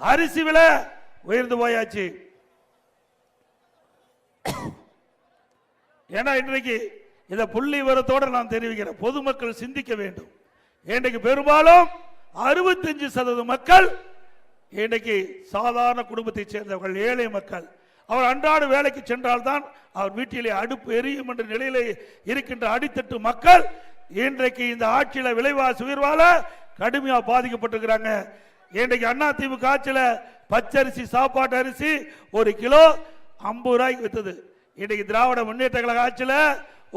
அரிசி விலை உயர்ந்து போயாச்சு. ஏன்னா இன்றைக்கு இதை புள்ளி விவரத்தோடு நான் தெரிவிக்கிறேன். பொதுமக்கள் சிந்திக்க வேண்டும். இன்றைக்கு பெரும்பாலும் அறுபத்தஞ்சு சதவீத மக்கள் இன்றைக்கு சாதாரண குடும்பத்தைச் சேர்ந்தவர்கள் ஏழை மக்கள். அவர் அன்றாட வேலைக்கு சென்றால்தான் அவர் வீட்டிலே அடுப்பு எரியும் என்ற நிலையிலே இருக்கின்ற அடித்தட்டு மக்கள் இன்றைக்கு இந்த ஆட்சியில் விலைவாசி உயர்வால கடுமையாக பாதிக்கப்பட்டிருக்கிறாங்க. இன்றைக்கு அண்ணா திமுக ஆட்சியில பச்சரிசி சாப்பாட்டு அரிசி ஒரு கிலோ ஐம்பது ரூபாய்க்கு வித்தது. இன்றைக்கு திராவிட முன்னேற்ற கழக ஆட்சியில்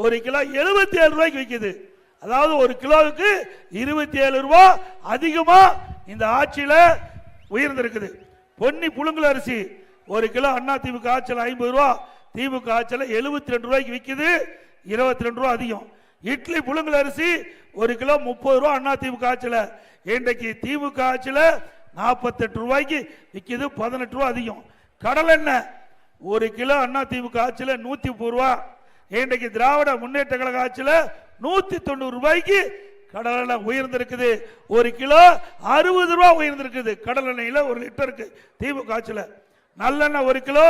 ஒரு கிலோ எழுபத்தி ஏழு ரூபாய்க்கு விற்கிது அதாவது ஒரு கிலோவுக்கு இருபத்தி ஏழு ரூபா அதிகமாக இந்த ஆட்சியில் உயர்ந்திருக்குது. பொன்னி புழுங்கல் அரிசி ஒரு கிலோ அண்ணா திமுக ஆட்சியில் ஐம்பது ரூபா திமுக ஆட்சியில் எழுபத்தி ரெண்டு ரூபாய்க்கு விற்கிது இருபத்தி ரெண்டு ரூபா அதிகம். இட்லி புழுங்கல் அரிசி ஒரு கிலோ முப்பது ரூபா அண்ணா திமுக ஆட்சியில். இன்றைக்கு திமுக ஆட்சியில் நாற்பத்தெட்டு ரூபாய்க்கு விற்கிது பதினெட்டு ரூபா அதிகம். கடல் எண்ணெய் ஒரு கிலோ அண்ணா திமுக ஆட்சியில் நூற்றி முப்பது ரூபா. இன்றைக்கு திராவிட முன்னேற்ற கழக ஆட்சியில் நூற்றி தொண்ணூறு ரூபாய்க்கு கடல் எண்ணெய் உயர்ந்திருக்குது. ஒரு கிலோ அறுபது ரூபா உயர்ந்திருக்குது. கடல் எண்ணெயில் ஒரு லிட்டருக்கு திமுக ஆட்சியில். நல்லெண்ணெய் ஒரு கிலோ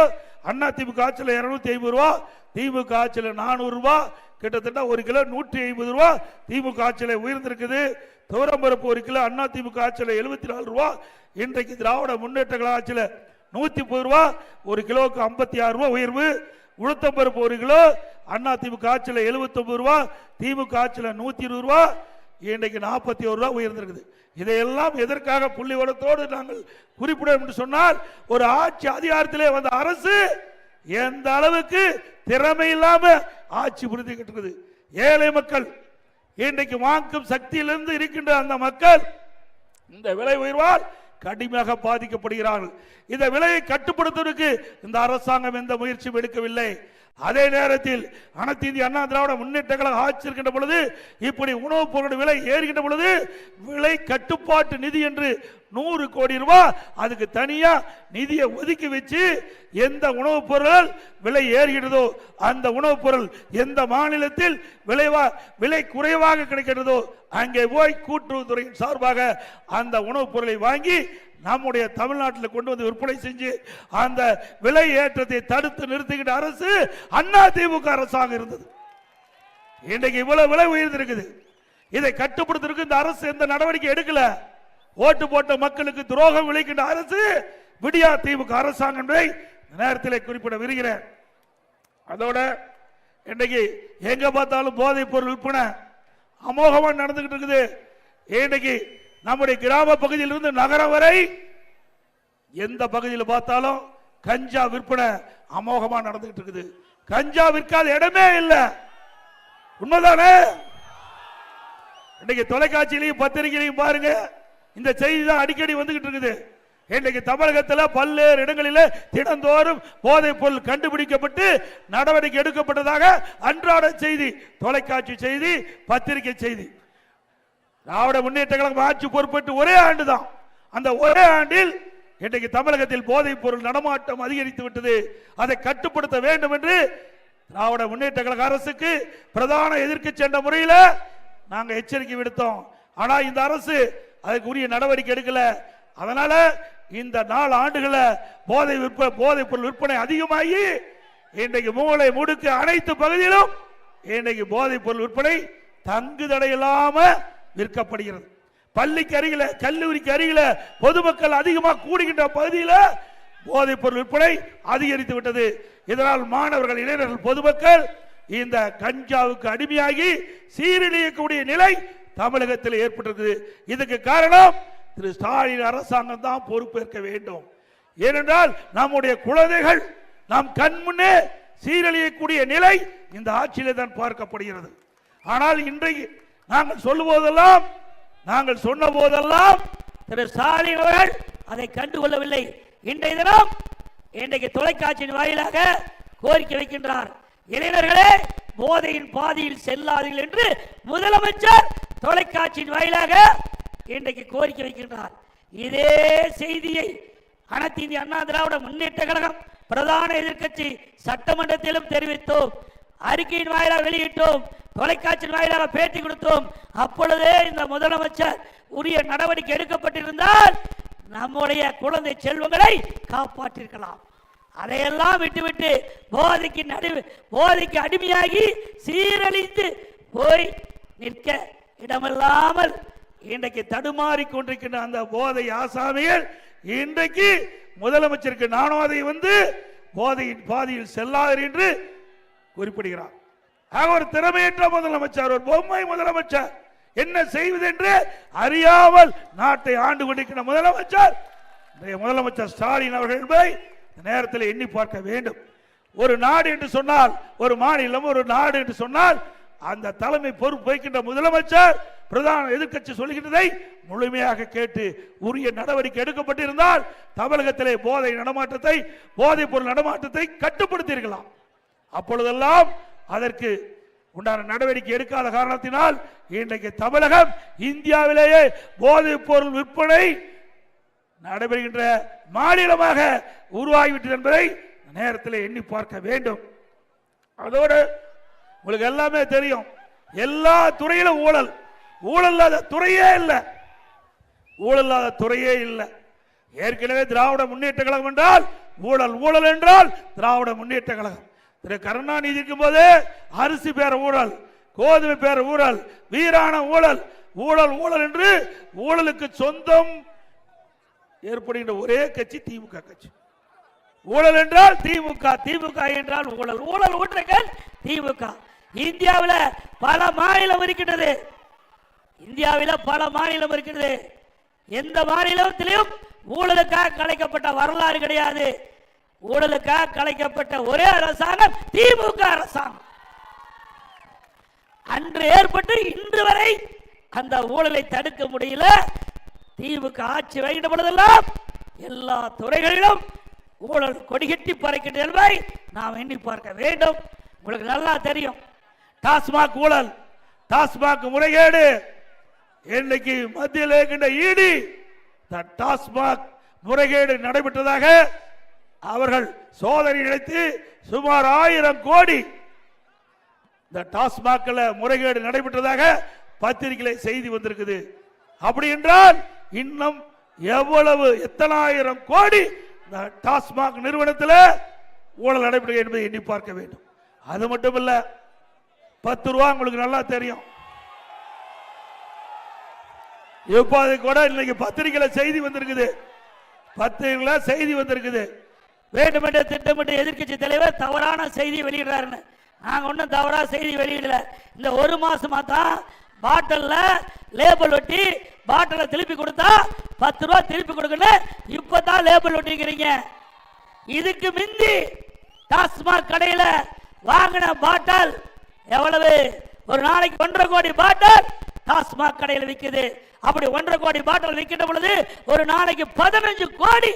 அண்ணா திமுக ஆட்சியில் இரநூத்தி ஐம்பது ரூபா. திமுக ஆட்சியில் நானூறுரூவா கிட்டத்தட்ட ஒரு கிலோ நூற்றி ஐம்பது ரூபா திமுக ஆட்சியில் உயர்ந்திருக்குது. துவரம்பருப்பு ஒரு கிலோ அண்ணா திமுக ஆட்சியில் எழுபத்தி நாலு ரூபா இன்றைக்கு திராவிட முன்னேற்ற ஆட்சியில் நூற்றி முப்பது ரூபா ஒரு கிலோவுக்கு ஐம்பத்தி ஆறு ரூபா உயர்வு. உளுத்தம்பருப்பு ஒரு கிலோ அண்ணா திமுக ஆட்சியில் எழுபத்தொம்பது ரூபா திமுக ஆட்சியில் நூற்றி இருபது ரூபா இன்றைக்கு நாற்பத்தி ஒரு ரூபா உயர்ந்திருக்குது. இதையெல்லாம் எதற்காக புள்ளிவரத்தோடு நாங்கள் குறிப்பிட என்று சொன்னால் ஒரு ஆட்சி அதிகாரத்திலே வந்த அரசு எந்த அளவுக்கு திறமை இல்லாம ஆட்சி புரிந்துகிட்டு இருக்குது ஏழை மக்கள் இன்றைக்கு வாங்கும் சக்தியிலிருந்து இருக்கின்ற அந்த மக்கள் இந்த விலை உயர்வால் கடுமையாக பாதிக்கப்படுகிறார்கள். இந்த விலையை கட்டுப்படுத்துவதற்கு இந்த அரசாங்கம் எந்த முயற்சியும் எடுக்கவில்லை. அதே நேரத்தில் அனைத்து இந்திய அண்ணா திராவிட முன்னேற்ற கழக ஆட்சி இருக்கின்ற பொழுது இப்படி உணவுப் பொருள் விலை ஏறுகின்ற பொழுது விலை கட்டுப்பாட்டு நிதி என்று நூறு கோடி ரூபாய் அதுக்கு தனியா நிதியை ஒதுக்கி வச்சு எந்த உணவுப் பொருள் விலை ஏறுகிறதோ அந்த உணவுப் பொருள் எந்த மாநிலத்தில் விளைவா விலை குறைவாக கிடைக்கிறதோ அங்கே போய் கூட்டுறவுத்துறையின் சார்பாக அந்த உணவுப் பொருளை வாங்கி நம்முடைய தமிழ்நாட்டில் கொண்டு வந்து விற்பனை செஞ்சு அந்த விலை ஏற்றத்தை தடுத்து நிறுத்திக்கிட்ட அரசு அண்ணா திமுக அரசாக இருந்தது. இன்றைக்கு இவ்வளவு விலை உயர்ந்திருக்குது. இதை கட்டுப்படுத்துறதுக்கு இந்த அரசு எந்த நடவடிக்கை எடுக்கல. ஓட்டு போட்ட மக்களுக்கு துரோகம் விளைக்கின்ற அரசு விடியா திமுக அரசாங்கம் என்பதை நேரத்தில் குறிப்பிட விருகிறேன் அதோட இன்னைக்கு எங்க பார்த்தாலும் போதைப் பொருள் விற்பனை அமோகமாக நடந்துகிட்டு இருக்குது. இன்னைக்கு நம்முடைய கிராம பகுதியிலிருந்து நகரம் வரை எந்த பகுதியில் பார்த்தாலும் கஞ்சா விற்பனை அமோகமா நடந்துகிட்டு இருக்குது. கஞ்சா விற்காத இடமே இல்லை. உண்மைதானே? இன்னைக்கு தொலைக்காட்சியிலையும் பத்திரிகையிலையும் பாருங்க. இந்த செய்தி தான் அடிக்கடி வந்துகிட்டு இருக்குது. இன்றைக்கு தமிழகத்தில் பல்வேறு இடங்களில் தினந்தோறும் போதைப் பொருள் கண்டுபிடிக்கப்பட்டு நடவடிக்கை எடுக்கப்பட்டதாக அன்றாட செய்தி தொலைக்காட்சி செய்தி பத்திரிகை செய்தி. திராவிட முன்னேற்ற கழகம் ஆட்சி பொறுப்பேற்று ஒரே ஆண்டு தான் அந்த ஒரே ஆண்டில் இன்றைக்கு தமிழகத்தில் போதைப் பொருள் நடமாட்டம் அதிகரித்து விட்டது. அதை கட்டுப்படுத்த வேண்டும் என்று திராவிட முன்னேற்ற கழக அரசுக்கு பிரதான எதிர்க்கு சென்ற முறையில் நாங்கள் எச்சரிக்கை விடுத்தோம். ஆனால் இந்த அரசு அதுக்கு உரிய நடவடிக்கை எடுக்கல. அதனால இந்த நாலு ஆண்டுகளை போதை விற்பனை போதைப் பொருள் விற்பனை அதிகமாகி இன்றைக்கு மூளை முடுக்க அனைத்து பகுதியிலும் இன்றைக்கு போதைப் பொருள் விற்பனை தங்கு தடையில்லாம விற்கப்படுகிறது பள்ளிக்கு அருகில கல்லூரிக்கு அருகில பொதுமக்கள் அதிகமாக கூடுகின்ற பகுதியில் போதைப் பொருள் விற்பனை அதிகரித்து விட்டது. இதனால் மாணவர்கள் இளைஞர்கள் பொதுமக்கள் இந்த கஞ்சாவுக்கு அடிமையாகி சீரழியக்கூடிய நிலை தமிழகத்தில் ஏற்பட்டது இதுக்கு காரணம் திரு ஸ்டாலின் அரசாங்கம் தான் பொறுப்பேற்க வேண்டும். ஏனென்றால் நம்முடைய குழந்தைகள் நம் கண் முன்னே சீரழியக்கூடிய நிலை இந்த ஆட்சியிலே தான் பார்க்கப்படுகிறது. ஆனால் இன்றைக்கு நாங்கள் சொல்லுவதெல்லாம் நாங்கள் சொன்ன போதெல்லாம் திரு ஸ்டாலின் அவர்கள் அதை கண்டுகொள்ளவில்லை. இன்றைய தினம் இன்றைக்கு தொலைக்காட்சியின் வாயிலாக கோரிக்கை வைக்கின்றார். இளைஞர்களே போதையின் பாதையில் செல்லாதீர்கள் என்று முதலமைச்சர் தொலைக்காட்சியின் வாயிலாக இன்றைக்கு கோரிக்கை வைக்கின்றார். இதே செய்தியை அனைத்து இந்திய அண்ணா திராவிட முன்னேற்ற கழகம் பிரதான எதிர்க்கட்சி சட்டமன்றத்திலும் தெரிவித்தோம். அறிக்கையின் வாயிலாக வெளியிட்டோம் தொலைக்காட்சியின் வாயிலாக பேட்டி கொடுத்தோம். அப்பொழுதே இந்த முதலமைச்சர் உரிய நடவடிக்கை எடுக்கப்பட்டிருந்தால் நம்முடைய குழந்தை செல்வங்களை காப்பாற்றிருக்கலாம். அதையெல்லாம் விட்டுவிட்டு போதைக்கு நடு போதைக்கு அடிமையாகி சீரழிந்து போய் நிற்க இடமில்லாமல் இன்றைக்கு தடுமாறி கொண்டிருக்கின்ற அந்த போதை ஆசாமிகள் இன்றைக்கு முதலமைச்சருக்கு நானும் அதை வந்து போதையின் பாதையில் செல்லாதீர் என்று குறிப்பிடுகிறார். ஆக ஒரு திறமையற்ற முதலமைச்சர் ஒரு பொம்மை முதலமைச்சர் என்ன செய்வது என்று அறியாமல் நாட்டை ஆண்டு கொண்டிருக்கிற முதலமைச்சர் முதலமைச்சர் ஸ்டாலின் அவர்கள் என்பதை நேரத்தில் எண்ணி பார்க்க வேண்டும். ஒரு நாடு என்று சொன்னால் ஒரு மாநிலம் ஒரு நாடு என்று சொன்னால் அந்த தலைமை பொறுப்பு வைக்கின்ற முதலமைச்சர் பிரதான எதிர்க்கட்சி சொல்லுகின்றதை முழுமையாக கேட்டு உரிய நடவடிக்கை எடுக்கப்பட்டிருந்தால் தமிழகத்திலே போதை நடமாட்டத்தை போதைப் பொருள் நடமாட்டத்தை கட்டுப்படுத்தியிருக்கலாம் அப்பொழுதெல்லாம் அதற்கு உண்டான நடவடிக்கை எடுக்காத காரணத்தினால் இன்றைக்கு தமிழகம் இந்தியாவிலேயே போதைப் பொருள் விற்பனை நடைபெறுகின்ற மாநிலமாக உருவாகிவிட்டது என்பதை நேரத்தில் எண்ணி பார்க்க வேண்டும். அதோடு உங்களுக்கு எல்லாமே தெரியும். எல்லா துறையிலும் ஊழல். ஊழல் இல்லாத துறையே இல்லை. ஊழல் இல்லாத துறையே இல்லை. ஏற்கனவே திராவிட முன்னேற்ற கழகம் என்றால் ஊழல் ஊழல் என்றால் திராவிட முன்னேற்ற கழகம். திரு கருணாநிதி இருக்கும் போது அரிசி பேர ஊழல் கோதுமை பேர ஊழல் வீரான ஊழல் ஊழல் ஊழல் என்று ஊழலுக்கு சொந்தம் ஏற்படுகின்ற ஒரே கட்சி திமுக கட்சி. ஊழல் என்றால் திமுக திமுக என்றால் ஊழல். ஊழல் ஊற்றுகள் திமுக. இந்தியாவில் பல மாநிலம் இருக்கின்றது. இந்தியாவில் பல மாநிலம் இருக்கிறது எந்த மாநிலத்திலையும் ஊழலுக்காக கலைக்கப்பட்ட வரலாறு கிடையாது. ஊழலுக்காக கலைக்கப்பட்ட ஒரே அரசாங்கம் திமுக அரசாங்கம். அன்று ஏற்பட்டு இன்று வரை அந்த ஊழலை தடுக்க முடியல. திமுக ஆட்சி வருகின்ற பொழுதெல்லாம் எல்லா துறைகளிலும் ஊழல் கொடிகட்டி பறக்கின்ற என்பதை நாம் எண்ணி பார்க்க வேண்டும். உங்களுக்கு நல்லா தெரியும். டாஸ்மாக் ஊழல் டாஸ்மாக் முறைகேடு இன்னைக்கு மத்தியில் இருக்கின்ற ஈடி டாஸ்மாக் முறைகேடு நடைபெற்றதாக அவர்கள் சோதனை நடத்தி சுமார் ஆயிரம் கோடி இந்த டாஸ்மாக்ல முறைகேடு நடைபெற்றதாக பத்திரிகை செய்தி வந்திருக்குது. அப்படி என்றால் இன்னும் எவ்வளவு எத்தனாயிரம் கோடி இந்த டாஸ்மாக் நிறுவனத்தில் ஊழல் நடைபெறுகிறது என்பதை எண்ணி பார்க்க வேண்டும். அது மட்டும் இல்ல பத்து ரூபா உங்களுக்கு நல்லா தெரியும். இப்போது கூட இன்னைக்கு பத்திரிகையில செய்தி வந்திருக்குது. பத்திரிகையில செய்தி வந்திருக்குது. வேண்டுமென்ற திட்டமிட்டு எதிர்க்கட்சி தலைவர் தவறான செய்தி வெளியிடுறாருன்னு. நாங்கள் ஒன்றும் தவறாக செய்தி வெளியிடல. இந்த ஒரு மாசமா தான் பாட்டில்ல லேபிள் ஒட்டி பாட்டிலை திருப்பி கொடுத்தா பத்து ரூபா திருப்பி கொடுக்கணும் இப்பதான் லேபிள் ஒட்டிக்கிறீங்க. இதுக்கு மிந்தி டாஸ்மாக் கடையில் வாங்கின பாட்டல் எவ்வளவு? ஒரு நாளைக்கு ஒன்றரை கோடி பாட்டல் டாஸ்மாக் கடையில் விற்குது அப்படி ஒன்றரை கோடி பாட்டில் விற்கின்ற பொழுது ஒரு நாளைக்கு பதினஞ்சு கோடி.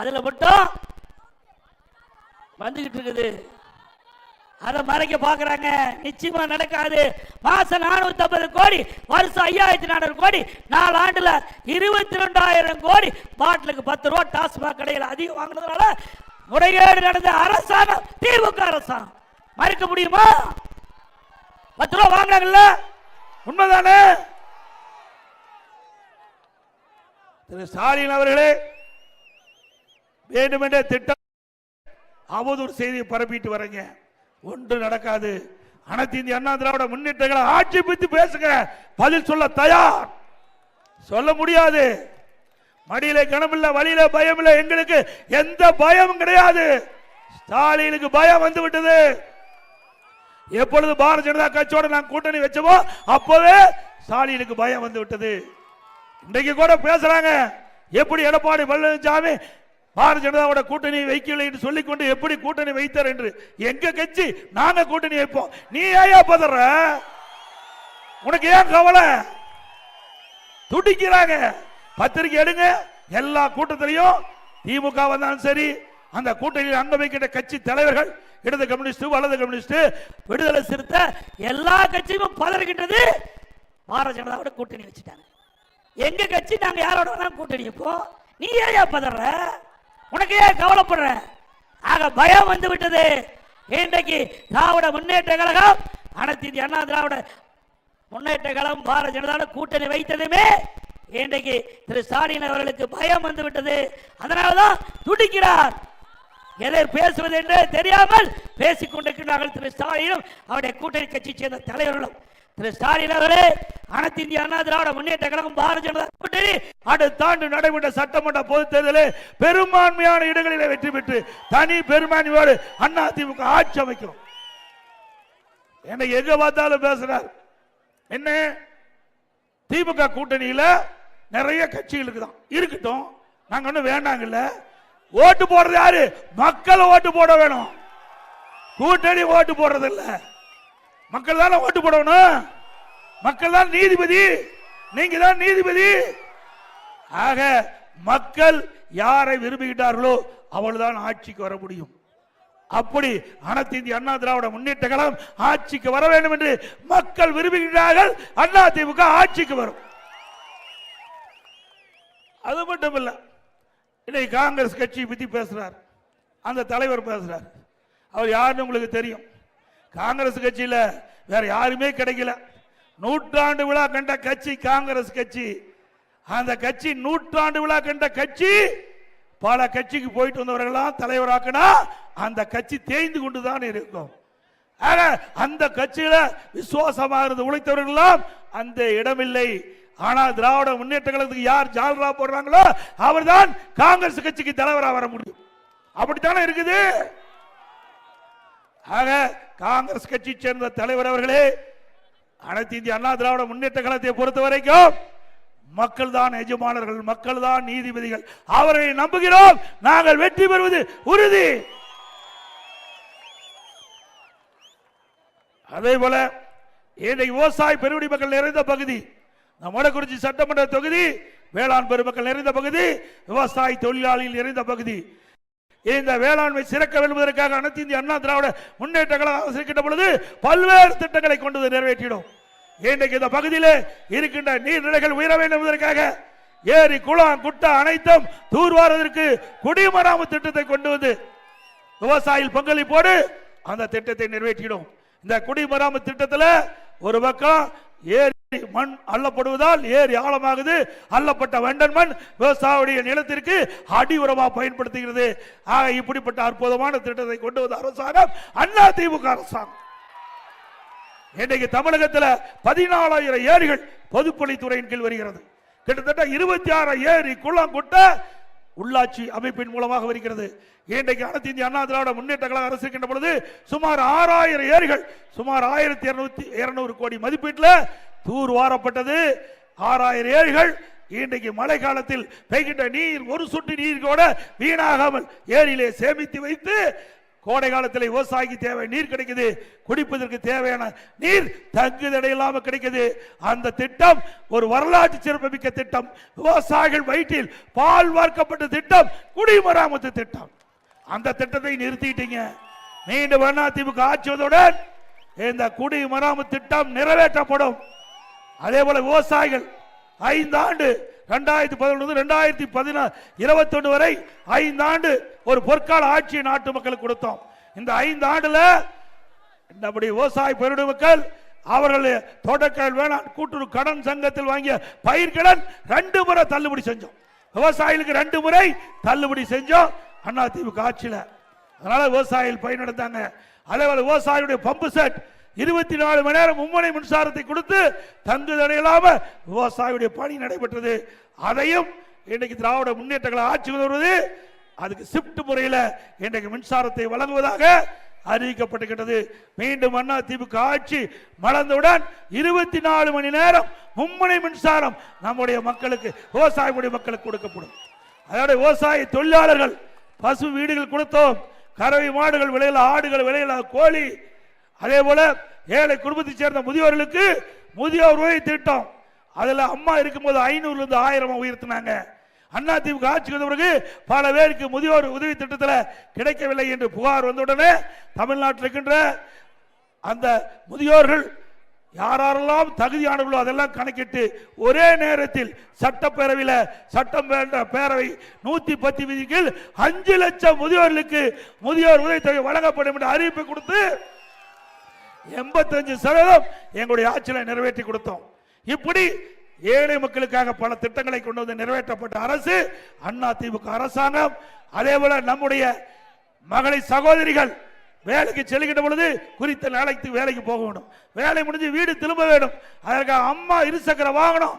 அதில் மட்டும் வந்துகிட்டு இருக்குது அதை மறைக்க பாக்குறாங்க நிச்சயமா நடக்காது. மாசம் நானூத்தி ஐம்பது கோடி வருஷம் ஐயாயிரத்தி நானூறு கோடி நாலு ஆண்டுல இருபத்தி ரெண்டாயிரம் கோடி பாட்டிலுக்கு பத்து ரூபா டாஸ்மாக் கடையில் அதிகம் வாங்கினதுனால முறைகேடு நடந்த அரசாங்கம் திமுக அரசாங்கம். மறுக்க முடியுமா? பத்து ரூபா வாங்கினாங்கல்ல உண்மைதானே? திரு ஸ்டாலின் அவர்களே வேண்டுமென்றே திட்டம் அவதூறு செய்தியை பரப்பிட்டு வரீங்க. ஒன்று நடக்காது. அனைத்து இந்திய அண்ணா திராவிட முன்னேற்றங்களை ஆட்சி பத்தி பேசுங்க. பதில் சொல்ல தயார். சொல்ல முடியாது. மடியில கனமில்ல வழியில பயம் இல்லை எங்களுக்கு எந்த பயமும் கிடையாது. ஸ்டாலினுக்கு பயம் வந்து விட்டது. எப்பொழுது பாரதிய ஜனதா கட்சியோட நான் கூட்டணி வச்சோமோ அப்போவே ஸ்டாலினுக்கு பயம் வந்து விட்டது. இன்றைக்கு கூட பேசுறாங்க. எப்படி எடப்பாடி பழனிசாமி பாரதிய ஜனதாவோட கூட்டணி வைக்கவில்லை என்று சொல்லிக்கொண்டு எப்படி கூட்டணி வைத்தார் என்று? எங்க கட்சி? நாங்க கூட்டணி வைப்போம். நீ ஏயா பதற? உனக்கு ஏன் கவலை? துடிக்கிறாங்க. பத்திரிக்கை எடுங்க. எல்லா கூட்டத்திலையும் திமுக வந்தாலும் சரி அந்த கூட்டணியில் அங்க வைக்கின்ற கட்சி தலைவர்கள் இடது கம்யூனிஸ்ட் வலது கம்யூனிஸ்ட் விடுதலை சிறுத்தை எல்லா கட்சியும் பதறுகின்றது. பாரதிய ஜனதாவோட கூட்டணி வச்சுட்டாங்க. எங்க கட்சி? நாங்க யாரோட வேணாலும் கூட்டணி வைப்போம். நீ ஏன் பதற? உனக்கு ஏன் கவலைப்படுற? ஆக பயம் வந்து விட்டது. இன்றைக்கு திராவிட முன்னேற்ற கழகம் அனைத்து இந்திய அண்ணா திராவிட முன்னேற்ற கழகம் பாரதிய ஜனதா கூட்டணி வைத்ததுமே இன்றைக்கு திரு ஸ்டாலின் அவர்களுக்கு பயம் வந்து விட்டது. அதனாலதான் துடிக்கிறார். எதை பேசுவது என்று தெரியாமல் பேசிக் கொண்டிருக்கிறார்கள் திரு ஸ்டாலினும் அவருடைய கூட்டணி கட்சியை சேர்ந்த தலைவர்களும். திரு ஸ்டாலின் அவர்களே அனைத்து இந்திய அண்ணா திராவிட முன்னேற்ற கழகம் பாரதிய ஜனதா கூட்டணி. அடுத்த ஆண்டு நடைபெற்ற சட்டமன்ற பொது தேர்தலில் பெரும்பான்மையான இடங்களில் வெற்றி பெற்று தனி பெரும்பான்மையோடு அண்ணா திமுக ஆட்சி அமைக்கும் என்னை எங்க பார்த்தாலும் பேசுறார். என்ன? திமுக கூட்டணியில நிறைய கட்சிகளுக்கு தான். இருக்கட்டும் நாங்க ஒண்ணும் வேண்டாங்கல்ல. ஓட்டு போடுறது யாரு? மக்கள் ஓட்டு போட வேணும். கூட்டணி ஓட்டு போடுறது இல்ல மக்கள் தானே ஓட்டு போடணும். மக்கள் தான் நீதிபதி. நீங்க தான் நீதிபதி. ஆக மக்கள் யாரை விரும்புகிறார்களோ அவள்தான் ஆட்சிக்கு வர முடியும். அப்படி அனைத்து இந்திய அண்ணா திராவிட முன்னேற்ற கழகம் ஆட்சிக்கு வர வேண்டும் என்று மக்கள் விரும்புகிறார்கள் அண்ணா திமுக ஆட்சிக்கு வரும். அது மட்டும் இல்ல இன்னைக்கு காங்கிரஸ் கட்சி பத்தி பேசுறார். அந்த தலைவர் பேசுறார். அவர் யாருன்னு உங்களுக்கு தெரியும். காங்கிரஸ் கட்சியில வேற யாருமே கிடைக்கல. நூற்றாண்டு விழா கண்ட கட்சி காங்கிரஸ் கட்சி. அந்த கட்சி நூற்றாண்டு விழா கண்ட கட்சி பல கட்சிக்கு போயிட்டு வந்தவர்களாம் தலைவராக்கினா அந்த கட்சி தேய்ந்து கொண்டுதான் இருக்கும். ஆக அந்த கட்சியில விசுவாசமாக இருந்து உழைத்தவர்களெல்லாம் அந்த இடமில்லை. ஆனால் திராவிட முன்னேற்ற கழகத்துக்கு யார் ஜால்ரா போடுறாங்களோ அவர் தான் காங்கிரஸ் கட்சிக்கு தலைவராக வர முடியும். அப்படித்தானே இருக்குது? ஆக காங்கிரஸ் கட்சி சேர்ந்த தலைவர் அவர்களே அனைத்து இந்திய அண்ணா திராவிட முன்னேற்ற கழகத்தை பொறுத்த வரைக்கும் மக்கள் தான் எஜமானர்கள் மக்கள் தான் நீதிபதிகள். அவர்களை நம்புகிறோம். நாங்கள் வெற்றி பெறுவது உறுதி. அதே போல இன்றைக்கு விவசாய பெருவடி மக்கள் நிறைந்த பகுதி மொடக்குறிச்சி சட்டமன்ற தொகுதி வேளாண் பெருமக்கள் நிறைந்த பகுதி விவசாய தொழிலாளிகள் நிறைந்த பகுதி. இந்த வேளாண்மை சிறக்க விரும்புவதற்காக அனைத்து இந்திய அண்ணா திராவிட முன்னேற்ற கழகம் அரசிருக்கின்ற பொழுது பல்வேறு திட்டங்களை கொண்டு வந்து நிறைவேற்றிடும் இன்றைக்கு இந்த பகுதியிலே இருக்கின்ற நீர்நிலைகள் உயர வேண்டும் என்பதற்காக ஏரி குளம் குட்டை அனைத்தும் தூர்வாரதற்கு குடிமராமத்து திட்டத்தை கொண்டு வந்து விவசாயிகள் பங்களிப்போடு அந்த திட்டத்தை நிறைவேற்றிடும் இந்த குடிமராமத்து திட்டத்தில் ஒரு பக்கம் ஏரி மண் அள்ளப்படுவதால் ஏரி ஆழமாகுது. அள்ளப்பட்ட வண்டன் மண் விவசாயிய நிலத்திற்கு அடி உரமா பயன்படுத்துகிறது. ஆக இப்படிப்பட்ட அற்புதமான திட்டத்தை கொண்டு வந்த அரசாங்கம் அண்ணா திமுக அரசாங்கம். இன்றைக்கு தமிழகத்துல பதினாலாயிரம் ஏரிகள் பொதுப்பணித்துறையின் கீழ் வருகிறது. கிட்டத்தட்ட இருபத்தி ஆறு ஏரி குளம் குட்டை உள்ளாட்சி அமைப்பின் மூலமாக வருகிறது. இன்றைக்கு அனைத்து இந்திய அண்ணா திராவிட முன்னேற்ற கழக அரசு இருக்கின்ற பொழுது சுமார் ஆறாயிரம் ஏரிகள் சுமார் ஆயிரத்தி இருநூத்தி இருநூறு கோடி மதிப்பீட்டில் தூர் வாரப்பட்டது ஆறாயிரம் ஏரிகள் இன்றைக்கு மழை காலத்தில் பெய்கின்ற நீர் ஒரு சொட்டு நீர் கூட வீணாகாமல் ஏரியிலே சேமித்து வைத்து கோடை காலத்தில் விவசாயிக்கு தேவை நீர் கிடைக்குது. குடிப்பதற்கு தேவையான நீர் தங்குதடை இல்லாம கிடைக்குது. அந்த திட்டம் ஒரு வரலாற்று சிறப்புமிக்க திட்டம். விவசாயிகள் வயிற்றில் பால் வார்க்கப்பட்ட திட்டம் குடிமராமத்து திட்டம். அந்த திட்டத்தை நிறுத்திட்டீங்க. மீண்டும் அண்ணா திமுக ஆட்சியதுடன் இந்த குடிமராமத்து திட்டம் நிறைவேற்றப்படும். அதே போல விவசாயிகள் ஐந்து ஆண்டு ரெண்டாயிரத்தி பதினொன்று ரெண்டாயிரத்தி பதினாறு இருபத்தொன்று வரை ஐந்து ஆண்டு ஒரு பொற்கால ஆட்சியை நாட்டு மக்களுக்கு கொடுத்தோம். இந்த ஐந்து ஆண்டுல நம்முடைய விவசாய பெருடு மக்கள் அவர்கள் தோட்டக்கால் வேளாண் கூட்டுறவு கடன் சங்கத்தில் வாங்கிய பயிர்கடன் ரெண்டு முறை தள்ளுபடி செஞ்சோம். விவசாயிகளுக்கு ரெண்டு முறை தள்ளுபடி செஞ்சோம். அண்ணா திமுக ஆட்சியில். அதனால விவசாயிகள் பயனடைந்தாங்க. அதே போல விவசாயியுடைய பம்பு செட் இருபத்தி நாலு மணி நேரம் மும்முனை மின்சாரத்தை கொடுத்து தங்கு தடையில்லாம விவசாயியுடைய பணி நடைபெற்றது. அதையும் இன்றைக்கு திராவிட முன்னேற்றங்களை ஆட்சி வருவது. அதுக்கு ஷிப்ட் முறையில் இன்றைக்கு மின்சாரத்தை வழங்குவதாக அறிவிக்கப்பட்டுகின்றது மீண்டும் அண்ணா திமுக ஆட்சி மலர்ந்தவுடன் இருபத்தி நாலு மணி நேரம் மும்முனை மின்சாரம் நம்முடைய மக்களுக்கு விவசாயமுடைய மக்களுக்கு கொடுக்கப்படும். அதோட விவசாய தொழிலாளர்கள் பசு வீடுகள் கொடுத்தோம். கறவை மாடுகள் விலையில ஆடுகள் விலையில கோழி அதே போல ஏழை குடும்பத்தை சேர்ந்த முதியோர்களுக்கு முதியோர் உதவி திட்டம். அதில் அம்மா இருக்கும்போது ஐநூறுல இருந்து ஆயிரம் உயர்த்தினாங்க அண்ணா திமுக ஆட்சிக்கு வந்த பிறகு பல பேருக்கு முதியோர் உதவி திட்டத்தில் கிடைக்கவில்லை என்று புகார் வந்தவுடனே தமிழ்நாட்டில் இருக்கின்ற அந்த முதியோர்கள் யாரெல்லாம் தகுதியானவர்களோ அதெல்லாம் கணக்கிட்டு ஒரே நேரத்தில் சட்டப்பேரவையில் சட்டம் வேண்ட பேரவை நூற்றி பத்து விதிகள் அஞ்சு லட்சம் முதியோர்களுக்கு முதியோர் உதவித்தொகை வழங்கப்படும் என்று அறிவிப்பு கொடுத்து எண்பத்தஞ்சு சதவீதம் எங்களுடைய ஆட்சியில் நிறைவேற்றி கொடுத்தோம். இப்படி ஏழை மக்களுக்காக பல திட்டங்களை கொண்டு வந்து நிறைவேற்றப்பட்ட அரசு அண்ணா திமுக அரசாங்கம் அதே போல நம்முடைய மகளை சகோதரிகள் வேலைக்கு செல்கின்ற பொழுது குறித்த நாளைக்கு வேலைக்கு போக வேண்டும். வேலை முடிஞ்சு வீடு திரும்ப வேண்டும். அதற்காக அம்மா இருசக்கர வாகனம்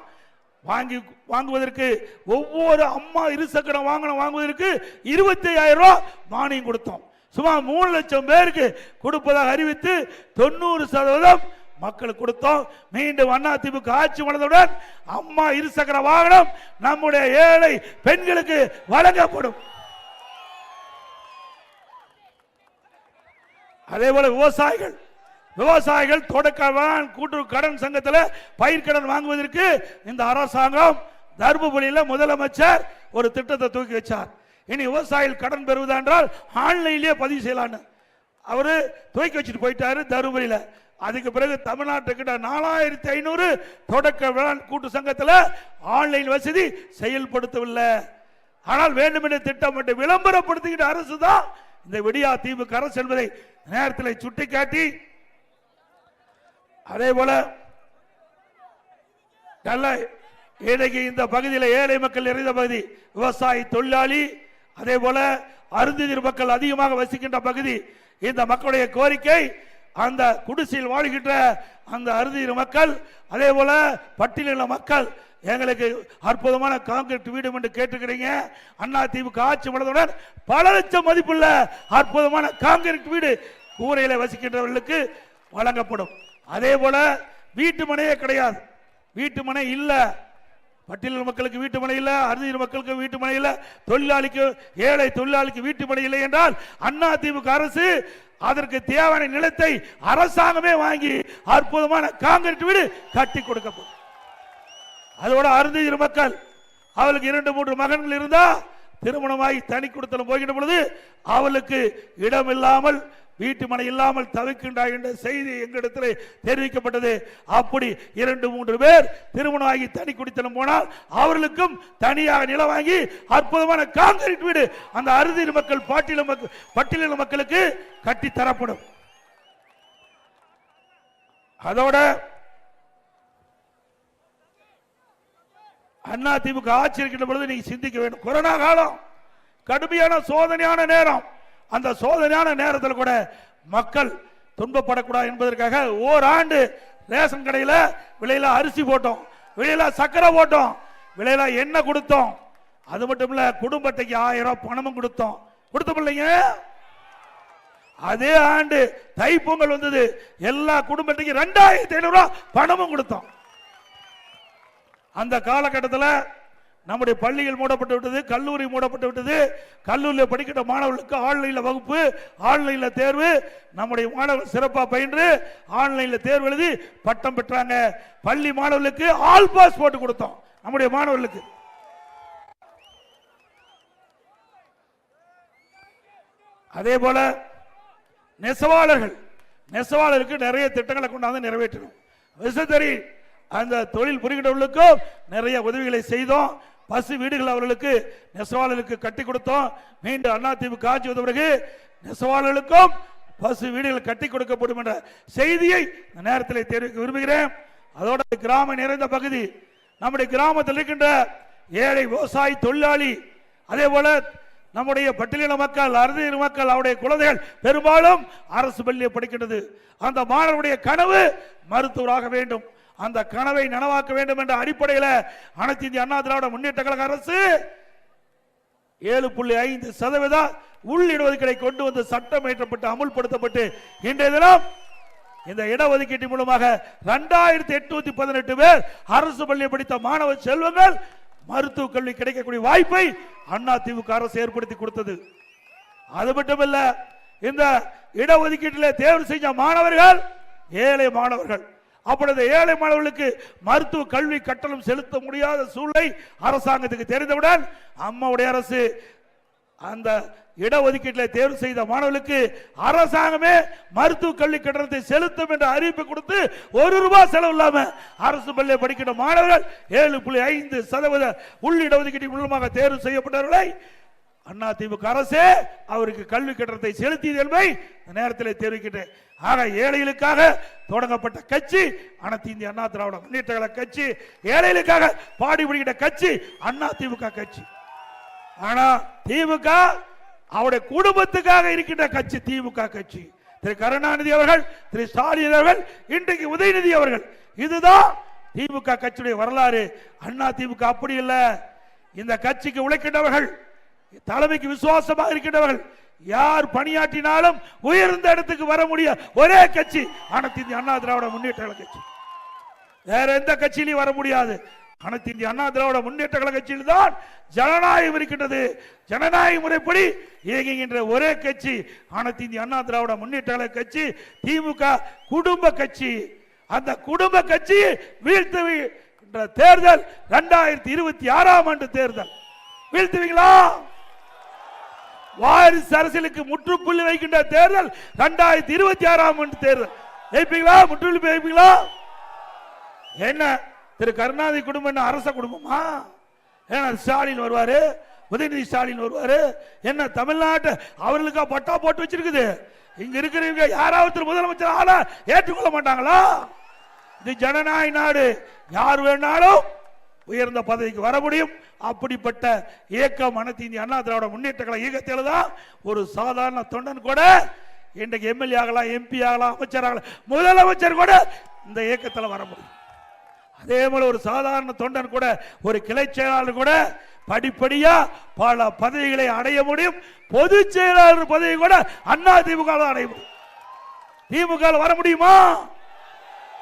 வாங்கி வாங்குவதற்கு ஒவ்வொரு அம்மா இருசக்கரம் வாங்கணும் வாங்குவதற்கு இருபத்தி ஐயாயிரம் ரூபாய் மானியம் கொடுத்தோம். சுமார் மூணு லட்சம் பேருக்கு கொடுப்பதாக அறிவித்து தொண்ணூறு சதவீதம் மக்களுக்கு கொடுத்தோம். மீண்டும் அண்ணா திமுக ஆட்சி வளர்ந்தவுடன் அம்மா இருசக்கர வாகனம் நம்முடைய ஏழை பெண்களுக்கு வழங்கப்படும். அதே போல விவசாயிகள் விவசாயிகள் தொடக்க கூட்டு கூட்டுறவு கடன் சங்கத்தில் பயிர்க்கடன் வாங்குவதற்கு இந்த அரசாங்கம் தர்மபுரியில் முதலமைச்சர் ஒரு திட்டத்தை தூக்கி வச்சார். இனி விவசாயிகள் கடன் பெறுவதா என்றால் ஆன்லைன்லயே பதிவு செய்யலான்னு. அவரு தூக்கி வச்சுட்டு போயிட்டாரு தருமபுரியில. அதுக்கு பிறகு தமிழ்நாட்டுக்கிட்ட நாலாயிரத்தி ஐநூறு தொடக்க வேளாண் கூட்டு சங்கத்தில் ஆன்லைன் வசதி செயல்படுத்தவில்லை. ஆனால் வேண்டுமென்ற திட்டம் மட்டும் விளம்பரப்படுத்திக்கிட்ட அரசு தான் இந்த விடியா திமுக அரசு என்பதை நேரத்தில் சுட்டிக்காட்டி அதே போல நல்ல இன்றைக்கு இந்த பகுதியில் ஏழை மக்கள் நிறைந்த பகுதி விவசாயி தொழிலாளி அதே போல அருந்ததிர் மக்கள் அதிகமாக வசிக்கின்ற பகுதி இந்த மக்களுடைய கோரிக்கை அந்த குடிசையில் வாழ்கின்ற அந்த அருந்ததிர் மக்கள் அதே போல பட்டியலின மக்கள் எங்களுக்கு அற்புதமான காங்கிரீட் வீடு என்று கேட்டுக்கிறீங்க. அண்ணா திமுக ஆட்சி மனதுடன் பல லட்சம் மதிப்புள்ள அற்புதமான காங்கிரீட் வீடு கூரையில் வசிக்கின்றவர்களுக்கு வழங்கப்படும். அதே போல வீட்டு மனையே கிடையாது. வீட்டு மனை இல்லை. பட்டியல் மக்களுக்கு வீட்டு மனை இல்லை அறுதியில் மக்களுக்கு வீட்டு மனை இல்லை தொழிலாளிக்கு ஏழை தொழிலாளிக்கு வீட்டு மனை இல்லை என்றால் அண்ணா திமுக அரசு அதற்கு தேவையான நிலத்தை அரசாங்கமே வாங்கி அற்புதமான காங்கிரீட் வீடு கட்டி கொடுக்கப்படும் அதோட அருந்ததிர் மக்கள் அவளுக்கு இரண்டு மூன்று மகன்கள் இருந்தா திருமணமாகி தனி கொடுத்தல போகின்ற பொழுது அவளுக்கு இடமில்லாமல் வீட்டு மனை இல்லாமல் தவிக்கின்றாய் என்ற செய்தி எங்களிடத்தில் தெரிவிக்கப்பட்டது. அப்படி இரண்டு மூன்று பேர் திருமணமாகி தனி குடித்தனம் போனால் அவர்களுக்கும் தனியாக நிலம் வாங்கி அற்புதமான காங்கிரீட் வீடு அந்த அறுதியில் மக்கள் பாட்டியல மக்கள் பட்டியலின மக்களுக்கு கட்டி தரப்படும். அதோட அண்ணா திமுக ஆட்சி இருக்கின்ற பொழுது நீங்க சிந்திக்க வேண்டும். கொரோனா காலம் கடுமையான சோதனையான நேரம். அந்த சோதனையான நேரத்தில் கூட மக்கள் துன்பப்படக்கூடாது என்பதற்காக ஓராண்டு ரேஷன் கடையில் விலையில அரிசி போட்டோம் விலையில சக்கரை போட்டோம் விலையில எண்ணெய் கொடுத்தோம். அது மட்டும் இல்ல குடும்பத்தைக்கு ஆயிரம் ரூபாய் பணமும் கொடுத்தோம். கொடுத்த பிள்ளைங்க அதே ஆண்டு தைப்பொங்கல் வந்தது. எல்லா குடும்ப ரெண்டாயிரத்தி ஐநூறு ரூபாய் பணமும் கொடுத்தோம். அந்த காலகட்டத்தில் நம்முடைய பள்ளிகள் மூடப்பட்டு விட்டது கல்லூரி மூடப்பட்டு விட்டது. கல்லூரியில் படிக்கிற மாணவர்களுக்கு ஆன்லைனில் வகுப்பு ஆன்லைனில் தேர்வு. நம்முடைய மாணவர் சிறப்பாக பயின்று ஆன்லைனில் தேர்வு எழுதி பட்டம் பெற்றாங்க. பள்ளி மாணவர்களுக்கு ஆல் பாஸ் போட்டு கொடுத்தோம் நம்முடைய மாணவர்களுக்கு. அதே போல நெசவாளர்கள் நெசவாளருக்கு நிறைய திட்டங்களை கொண்டாந்து நிறைவேற்றணும். விசத்தறி அந்த தொழில் புரிகின்றவர்களுக்கும் நிறைய உதவிகளை செய்தோம். பசு வீடுகள் அவர்களுக்கு நெசவாளர்களுக்கு கட்டி கொடுத்தோம். மீண்டும் அண்ணா திமுக ஆட்சி வந்த பிறகு நெசவாளர்களுக்கும் பசு வீடுகள் கட்டி கொடுக்கப்படும் என்ற செய்தியை இந்த நேரத்தில் தெரிவிக்க விரும்புகிறேன். அதோட கிராம நிறைந்த பகுதி நம்முடைய கிராமத்தில் இருக்கின்ற ஏழை விவசாயி தொழிலாளி அதே போல நம்முடைய பட்டியலின மக்கள் அறுதியின மக்கள் அவருடைய குழந்தைகள் பெரும்பாலும் அரசு பள்ளியை படிக்கின்றது. அந்த மாணவருடைய கனவு மருத்துவராக வேண்டும். அந்த கனவை நனவாக்க வேண்டும் என்ற அடிப்படையில் அனைத்து இந்திய அண்ணா திராவிட முன்னேற்ற கழக அரசு ஏழு புள்ளி ஐந்து சதவீத உள் இடஒதுக்கீடை கொண்டு வந்து சட்டம் இயற்றப்பட்டு அமுல்படுத்தப்பட்டு இன்றைய தினம் இந்த இடஒதுக்கீட்டின் மூலமாக இரண்டாயிரத்தி எட்நூத்தி பதினெட்டு பேர் அரசு பள்ளியை படித்த மாணவ செல்வங்கள் மருத்துவ கல்வி கிடைக்கக்கூடிய வாய்ப்பை அண்ணா திமுக அரசு ஏற்படுத்தி கொடுத்தது. அது மட்டுமல்ல இந்த இடஒதுக்கீட்டில் தேர்வு செஞ்ச மாணவர்கள் ஏழை மாணவர்கள் அப்பொழுது ஏழை மாணவர்களுக்கு மருத்துவ கல்வி கட்டணம் செலுத்த முடியாத சூழ்நிலை அரசாங்கத்துக்கு தெரிந்தவுடன் அம்மாவுடைய அரசு அந்த இடஒதுக்கீட்டில் தேர்வு செய்த மாணவர்களுக்கு அரசாங்கமே மருத்துவ கல்வி கட்டணத்தை செலுத்தும் என்ற அறிவிப்பு கொடுத்து ஒரு ரூபாய் செலவு இல்லாம அரசு பள்ளியில் படிக்கின்ற மாணவர்கள் ஏழு புள்ளி ஐந்து சதவீத உள் இடஒதுக்கீட்டின் மூலமாக தேர்வு செய்யப்பட்டவர்களை அண்ணா திமுக அரசே அவருக்கு கல்வி கட்டணத்தை செலுத்தியது என்பதை இந்த நேரத்தில் தெரிவிக்கின்றேன். ஆக ஏழைகளுக்காக தொடங்கப்பட்ட கட்சி அனைத்து இந்திய அண்ணா திராவிட முன்னேற்ற கழக கட்சி ஏழைகளுக்காக பாடுபடுகின்ற கட்சி அண்ணா திமுக கட்சி. ஆனா திமுக அவருடைய குடும்பத்துக்காக இருக்கின்ற கட்சி திமுக கட்சி. திரு கருணாநிதி அவர்கள் திரு ஸ்டாலின் அவர்கள் இன்றைக்கு உதயநிதி அவர்கள். இதுதான் திமுக கட்சியுடைய வரலாறு. அண்ணா திமுக அப்படி இல்லை. இந்த கட்சிக்கு உழைக்கின்றவர்கள் தலைமைக்கு விசுவாசமாக இருக்கின்றவர்கள் யார் பணியாற்றினாலும் உயர்ந்த இடத்துக்கு வர முடிய ஒரே கட்சி அனைத்து இந்திய அண்ணா திராவிட முன்னேற்ற கட்சி. வேற எந்த கட்சியிலையும் வர முடியாது. அனைத்து இந்திய அண்ணா திராவிட முன்னேற்ற கழக கட்சியில் தான் ஜனநாயகம் இருக்கின்றது. ஜனநாயக முறைப்படி இயங்குகின்ற ஒரே கட்சி அனைத்து இந்திய அண்ணா திராவிட முன்னேற்ற கழக கட்சி திமுக குடும்ப கட்சி. அந்த குடும்ப கட்சி வீழ்த்து தேர்தல் இரண்டாயிரத்தி இருபத்தி ஆறாம் ஆண்டு தேர்தல். வீழ்த்துவீங்களா? வாரிசு அரசியலுக்கு முற்றுப்புள்ளி வைக்கின்ற தேர்தல் இரண்டாயிரத்தி இருபத்தி ஆறாம் ஆண்டு தேர்தல். ஜெயிப்பீங்களா? முற்றுப்புள்ளி வைப்பீங்களா என்ன? திரு கருணாநிதி குடும்பம் என்ன அரச குடும்பமா? ஏன்னா ஸ்டாலின் வருவாரு? உதயநிதி ஸ்டாலின் வருவாரு? என்ன தமிழ்நாட்டு அவர்களுக்கா பட்டா போட்டு வச்சிருக்குது? இங்க இருக்கிறவங்க யாராவது முதலமைச்சர் ஆள ஏற்றுக்கொள்ள மாட்டாங்களா? இது ஜனநாயக நாடு. யார் வேணாலும் உயர்ந்த பதவிக்கு வர முடியும். அப்படிப்பட்ட இயக்கம் அனைத்து இந்திய அண்ணா திராவிட முன்னேற்ற கழக இயக்கத்தில் தான் ஒரு சாதாரண தொண்டன் கூட இன்றைக்கு எம்எல்ஏ ஆகலாம் எம்பி ஆகலாம் அமைச்சர் ஆகலாம் முதலமைச்சர் கூட இந்த இயக்கத்தில் வர முடியும். அதே போல ஒரு சாதாரண தொண்டன் கூட ஒரு கிளை செயலாளர் கூட படிப்படியா பல பதவிகளை அடைய முடியும். பொதுச் செயலாளர் பதவி கூட அண்ணா திமுக அடைய முடியும். திமுக வர முடியுமா?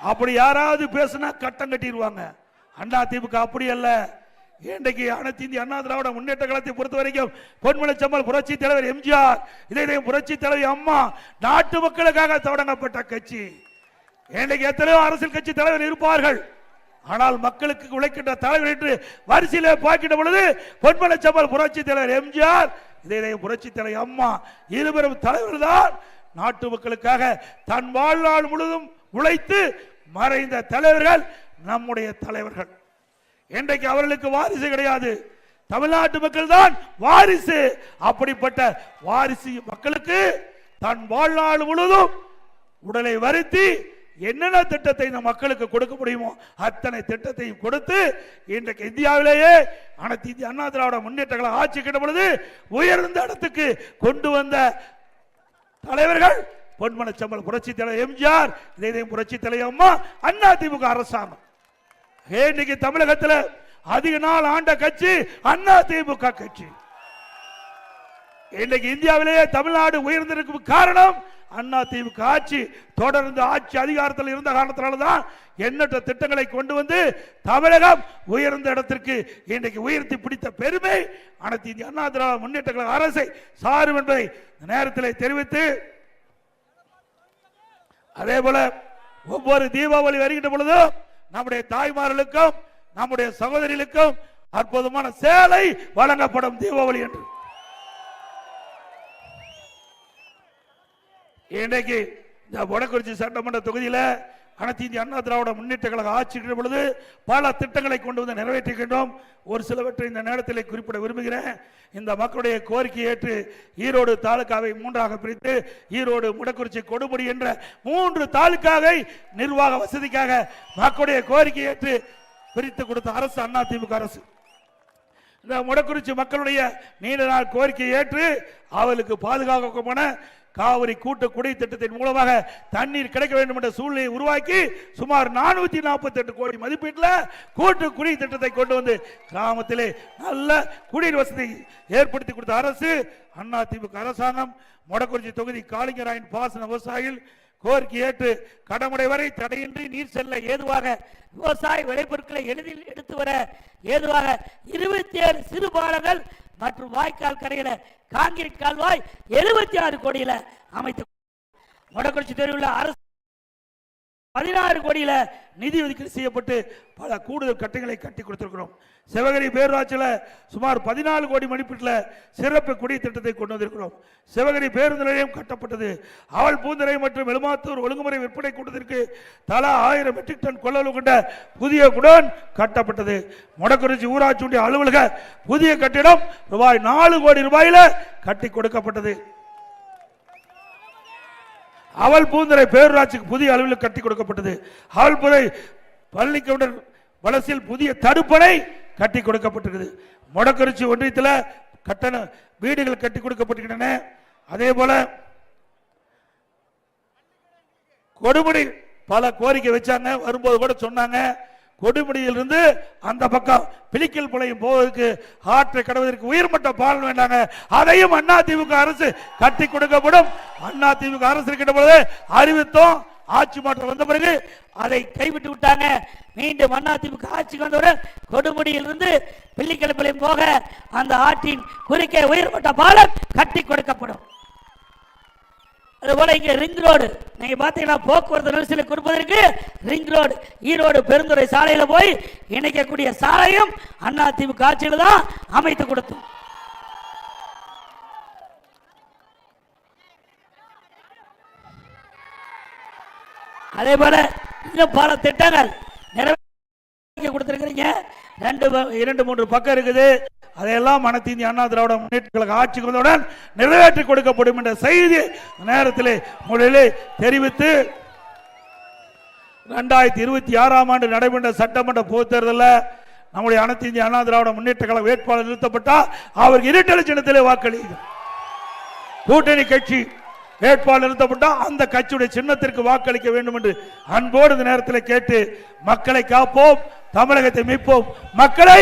அப்படி யாராவது பேசுனா கட்டம் கட்டிடுவாங்க அண்ணா திமுக அப்படி அல்ல. இன்றைக்கு அனைத்து இந்திய அண்ணா திராவிட முன்னேற்ற கழகத்தை பொறுத்த வரைக்கும் பொன்மலைச்சம்மல் புரட்சி தலைவர் எம்ஜிஆர் இதே புரட்சி தலைவர் அம்மா நாட்டு மக்களுக்காக தொடங்கப்பட்ட கட்சி. இன்றைக்கு எத்தனையோ அரசியல் கட்சி தலைவர் இருப்பார்கள். ஆனால் மக்களுக்கு உழைக்கின்ற தலைவர் என்று வரிசையிலே பார்க்கின்ற பொழுது பொன்மலைச்சம்மல் புரட்சி தலைவர் எம்ஜிஆர் இதே புரட்சி தலைவர் அம்மா இருவரும் தலைவர் தான் நாட்டு மக்களுக்காக தன் வாழ்நாள் முழுதும் உழைத்து மறைந்த தலைவர்கள். நம்முடைய தலைவர்கள். இன்றைக்கு அவர்களுக்கு வாரிசு கிடையாது. தமிழ்நாட்டு மக்கள் தான் வாரிசு. அப்படிப்பட்ட வாரிசு மக்களுக்கு தன் வாழ்நாள் முழுதும் உடலை வருத்தி என்னென்ன திட்டத்தை இந்த மக்களுக்கு கொடுக்க முடியுமோ அத்தனை திட்டத்தையும் கொடுத்து இன்றைக்கு இந்தியாவிலேயே அனைத்து இந்திய அண்ணா திராவிட முன்னேற்றங்களை ஆட்சி கிட்ட பொழுது உயர்ந்த இடத்துக்கு கொண்டு வந்த தலைவர்கள் பொன்மனச்சம்பல் புரட்சி தலைவர் எம்ஜிஆர் இதே புரட்சி தலைவர் அம்மா அண்ணா திமுக அரசாங்கம். இன்னைக்கு தமிழகத்தில் அதிக நாள் ஆண்ட கட்சி அண்ணா திமுக கட்சி. இன்னைக்கு இந்தியாவிலேயே தமிழ்நாடு உயர்ந்திருக்கும் காரணம் அண்ணா திமுக ஆட்சி. தொடர்ந்து ஆட்சி அதிகாரத்தில் இருந்த காரணத்தினால தான் எண்ணற்ற திட்டங்களை கொண்டு வந்து தமிழகம் உயர்ந்த இடத்திற்கு இன்றைக்கு உயர்த்தி பிடித்த பெருமை அனைத்து இந்திய அண்ணா திராவிட முன்னேற்ற கழக அரசை சாரும் என்பதை நேரத்தில் தெரிவித்து அதே போல ஒவ்வொரு தீபாவளி வருகின்ற பொழுதும் நம்முடைய தாய்மார்களுக்கும் நம்முடைய சகோதரிகளுக்கும் அற்புதமான சேலை வழங்கப்படும் தீபாவளி என்று. இன்றைக்கு இந்த வடக்குறிச்சி சட்டமன்ற தொகுதியில அனைத்து இந்திய அண்ணா திராவிட முன்னேற்ற கழக ஆட்சிக்கிற பொழுது பல திட்டங்களை கொண்டு வந்து நிறைவேற்றுகின்றோம். ஒரு சிலவற்றை இந்த நேரத்தில் குறிப்பிட விரும்புகிறேன். இந்த மக்களுடைய கோரிக்கை ஏற்று ஈரோடு தாலுக்காவை மூன்றாக பிரித்து ஈரோடு முடக்குறிச்சி கொடுமுடி என்ற மூன்று தாலுக்காவை நிர்வாக வசதிக்காக மக்களுடைய கோரிக்கை ஏற்று பிரித்து கொடுத்த அரசு அண்ணா திமுக அரசு. இந்த முடக்குறிச்சி மக்களுடைய நீண்ட நாள் கோரிக்கை ஏற்று அவளுக்கு பாதுகாக்கப்பன காவிரி கூட்டு குடி திட்டத்தின் மூலமாக தண்ணீர் கிடைக்க வேண்டும் என்ற சூழ்நிலையை உருவாக்கி சுமார் நானூத்தி நாற்பத்தி எட்டு கோடி மதிப்பீட்டில் கூட்டு குடி திட்டத்தை கொண்டு வந்து கிராமத்திலே நல்ல குடிநீர் வசதி ஏற்படுத்தி கொடுத்த அரசு அண்ணா அரசாங்கம் மொடக்குறிச்சி தொகுதி காளிங்கராயன் பாசன விவசாயிகள் கோரிக்கை ஏற்று கடமுடை வரை தடையின்றி நீர் செல்ல ஏதுவாக விவசாய விளைபொருட்களை எளிதில் எடுத்து வர ஏதுவாக இருபத்தி ஏழு சிறு பாலங்கள் மற்றும் வாய்க்கால் கரையில காங்கிரீட் கால்வாய் எழுபத்தி ஆறு கோடியில அமைத்து மொடக்குறிச்சி தெருவில் அரசு பதினாறு கோடியில் நிதி ஒதுக்கீடு செய்யப்பட்டு பல கூடுதல் கட்டங்களை கட்டி கொடுத்திருக்கிறோம். சிவகிரி பேரூராட்சியில் சுமார் பதினாலு கோடி மதிப்பீட்டில் சிறப்பு குடி திட்டத்தை கொண்டு வந்திருக்கிறோம். சிவகிரி பேருந்து நிலையம் கட்டப்பட்டது. அவள் பூந்தரை மற்றும் எழுமாத்தூர் ஒழுங்குமுறை விற்பனை கூட்டத்திற்கு தலா ஆயிரம் மெட்ரிக் டன் கொள்ளளவு கொண்ட புதிய குடோன் கட்டப்பட்டது. மொடக்குறிச்சி ஊராட்சியுடைய அலுவலக புதிய கட்டிடம் ரூபாய் நாலு கோடி ரூபாயில் கட்டி கொடுக்கப்பட்டது. அவள் பூந்தரை பேரூராட்சிக்கு புதிய அளவில் கட்டி கொடுக்கப்பட்டது. அவல் புதை பள்ளி புதிய தடுப்பணை கட்டி கொடுக்கப்பட்டிருக்குது. மொடக்குறிச்சி ஒன்றியத்தில் கட்டண வீடுகள் கட்டி கொடுக்கப்பட்டிருக்கின்றன. அதே போல கொடுமுடி பல கோரிக்கை வச்சாங்க. வரும்போது கூட சொன்னாங்க. கொடுமுடியிலிருந்து அந்த பக்கம் பிளிக்கல் புலையும் போவதற்கு ஆற்றை கடவதற்கு உயர்மட்ட பாலன் வேண்டாங்க. அதையும் அண்ணா திமுக அரசு கட்டி கொடுக்கப்படும். அண்ணா திமுக அரசு இருக்கின்ற பொழுது அறிவித்தோம். ஆட்சி மாற்றம் வந்த பிறகு அதை கைவிட்டு விட்டாங்க. மீண்டும் அதிமுக ஆட்சிக்கு வந்தவுடன் கொடுமுடியிலிருந்து பிள்ளிக்கிழப்பிலையும் போக அந்த ஆற்றின் குறுக்கே உயர்மட்ட பாலம் கட்டி கொடுக்கப்படும். அதுபோல் இங்கே ரிங் ரோடு நீங்கள் பார்த்தீங்கன்னா போக்குவரத்து நெரிசலை கொடுப்பதற்கு ரிங் ரோடு ஈரோடு பெருந்துறை சாலையில் போய் இணைக்கக்கூடிய சாலையும் அதிமுக ஆட்சியில் தான் அமைத்து கொடுத்தோம். அதே போல இன்னும் பல திட்டங்கள் நிறைவேற்றி கொடுத்துருக்குறீங்க. ரெண்டு இரண்டு மூன்று பக்கம் இருக்குது. அதையெல்லாம் அனைத்து இந்திய அண்ணா திராவிட முன்னேற்ற கழக ஆட்சிக்கு வந்தவுடன் நிறைவேற்றி கொடுக்கப்படும் என்ற செய்தி நேரத்தில் முதலிலே தெரிவித்து ரெண்டாயிரத்தி இருபத்தி ஆறாம் ஆண்டு நடைபெற்ற சட்டமன்ற பொதுத் தேர்தலில் நம்முடைய அனைத்து இந்திய அண்ணா திராவிட முன்னேற்ற கழக வேட்பாளர் நிறுத்தப்பட்டால் அவருக்கு இரட்டை சின்னத்திலே வாக்களிக்கும் கூட்டணி கட்சி வேட்பாளர் நிறுத்தப்பட்டால் அந்த கட்சியுடைய சின்னத்திற்கு வாக்களிக்க வேண்டும் என்று அன்போடு இந்த நேரத்தில் கேட்டு மக்களை காப்போம் தமிழகத்தை மீட்போம். மக்களை